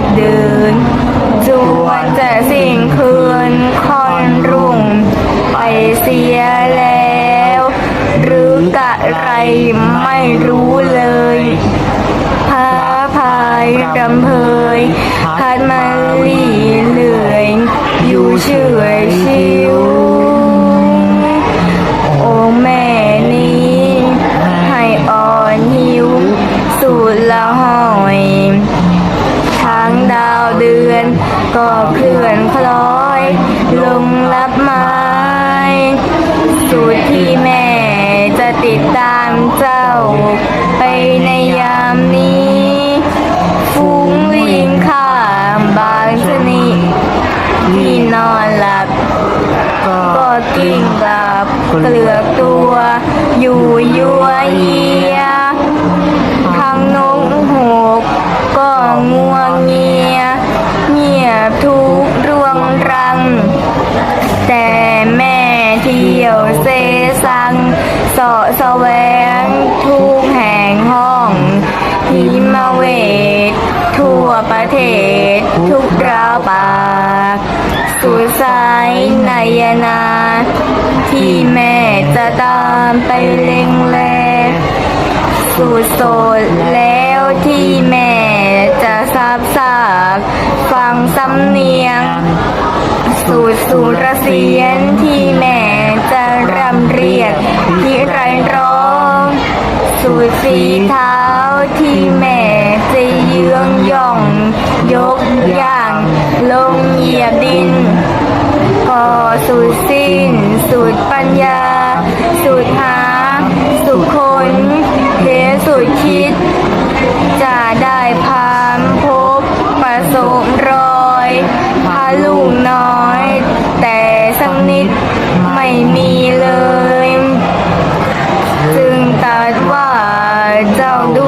กเดินจวนจะสิ่งคืนคอนรุ่ง ไปเสียแล้ว หรือกะไรไม่รู้เลยพาพายดำเพยพัดมาลีเหลื่อยอยู่เฉยชิู่ที่แม่ จะติดตามเจ้า ไปในยามนี้ฟุ้งวิ่งข้ามบางชนิดที่นอนหลับ ก็กิ้งกลับเกลือกตัว อยู่ยัวเยีย สแสวงทุกแห่งห้องหิมาเวท ทั่วประเทศ ทุกราวปากสุดสายนายนา ที่แม่จะตามไปเล็งแลสุดโสดแล้วที่แม่จะทราบซากฟังสำเนียง สูตรสุรเสียนที่แม่ ยกย่าง ลงเหยียบดินก็สุดสิ้น สุดปัญญา สุดหา สุดคนเทสุดคิด จะได้พามพบประสบรอยพาลูกน้อย แต่สักนิดไม่มีเลย จึงตัดว่าเจ้าด